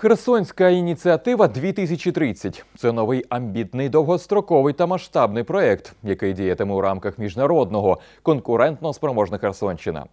Херсонська ініціатива 2030 – це новий амбітний, довгостроковий та масштабний проект, який діятиме у рамках міжнародного конкурентно спроможна Херсонщина.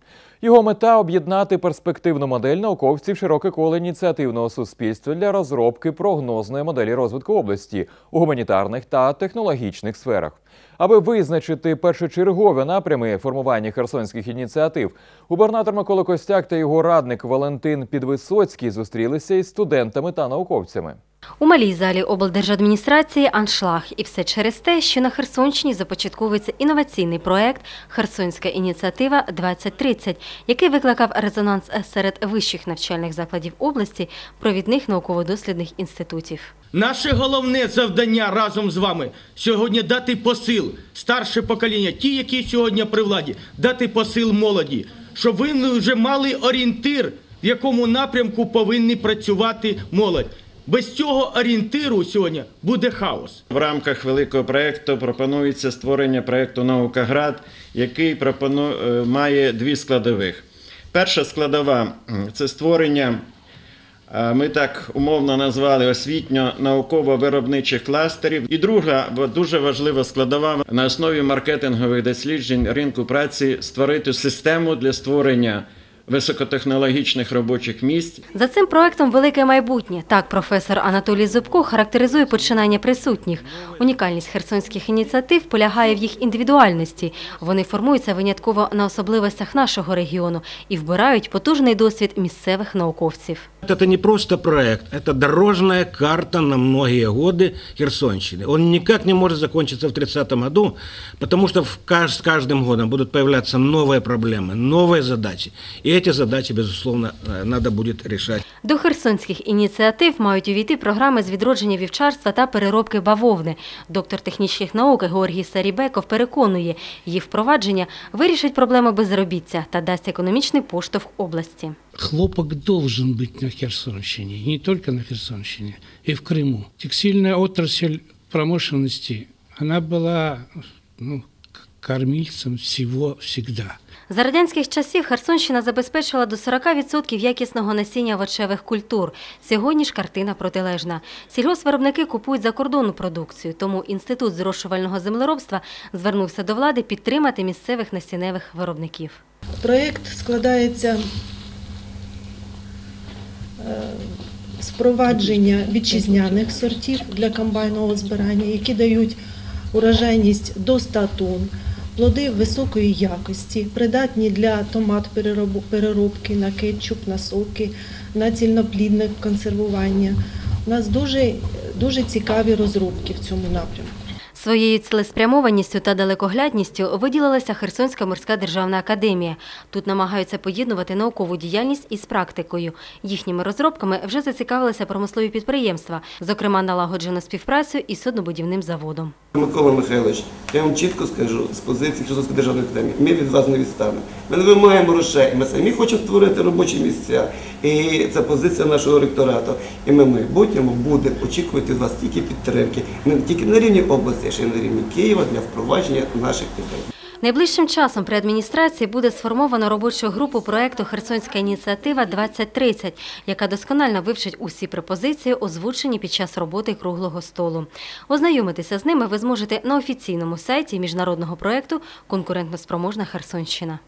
Його мета об'єднати перспективну модель науковців широке коло ініціативного суспільства для розробки прогнозної моделі розвитку області у гуманітарних та технологічних сферах. Аби визначити першочергові напрями формування херсонських ініціатив, губернатор Микола Костяк та його радник Валентин Підвисоцький зустрілися із студентами та науковцями. У малій залі облдержадміністрації аншлаг. І все через те, що на Херсонщині започатковується інноваційний проект Херсонська ініціатива 2030, який викликав резонанс серед вищих навчальних закладів області, провідних науково-дослідних інститутів. Наше головне завдання разом з вами сьогодні дати посил старше покоління, ті, які сьогодні при владі, дати посил молоді, щоб ви вже мали орієнтир, в якому напрямку повинні працювати молодь. Без цього орієнтиру сьогодні буде хаос. В рамках великого проєкту пропонується створення проєкту Наукаград, який пропону... е, має дві складових. Перша складова це створення, е, ми так умовно назвали освітньо-науково-виробничих кластерів. І друга дуже важлива складова на основі маркетингових досліджень ринку праці створити систему для створення високотехнологічних робочих місць За цим проектом велике майбутнє. Так професор Анатолій Зубко характеризує починання присутніх. Унікальність херсонських ініціатив полягає в їх індивідуальності. Вони формуються винятково на особливостях нашого регіону і вбирають потужний досвід місцевих науковців. Это не просто проект, это дорожная карта на многие годы Херсонщины. Он никак не может закончиться в 30 году, потому что в каж- с каждым годом будут появляться новые проблемы, новые задачи. И эти задачи, безусловно, э, надо будет решать. До херсонських ініціатив мають увійти програми з відродження вівчарства та переробки бавовни. Доктор технічних наук Георгій Сарібеков переконує, їх впровадження вирішить проблему безробіття та дасть економічний поштовх області. Хлопок должен быть на Херсонщине, и не только на Херсонщине, и в Крыму. Текстильная отрасль промышленности, она была ну, к- кормильцем всего всегда. За радянських часів Херсонщина забезпечила до 40% якісного насіння овочевих культур. Сьогодні ж картина протилежна. Сільгоспвиробники купують закордонну продукцію, тому Інститут зрошувального землеробства звернувся до влади підтримати місцевих насінневих виробників. Проєкт складається е, з впровадження вітчизняних сортів для комбайнового збирання, які дають урожайність до 100 тонн, плоди високої якості, придатні для томат перероб- переробки, на кетчуп, на соки, на цільноплідне консервування. У нас дуже, дуже цікаві розробки в цьому напрямку. Своєю цілеспрямованістю та далекоглядністю виділилася Херсонська морська державна академія. Тут намагаються поєднувати наукову діяльність із практикою. Їхніми розробками вже зацікавилися промислові підприємства, зокрема налагоджено співпрацю із суднобудівним заводом. Микола Михайлович, я вам чітко скажу з позиції Херсонської державної академії, ми від вас не відстанемо. Ми не вимагаємо грошей, ми самі хочемо створити робочі місця. І це позиція нашого ректорату. І ми в майбутньому будемо очікувати від вас тільки підтримки, не тільки на рівні області, а ще й на рівні Києва для впровадження наших ідей. Найближчим часом при адміністрації буде сформовано робочу групу проекту Херсонська ініціатива 2030, яка досконально вивчить усі пропозиції, озвучені під час роботи круглого столу. Ознайомитися з ними ви зможете на офіційному сайті міжнародного проекту Конкурентноспроможна Херсонщина.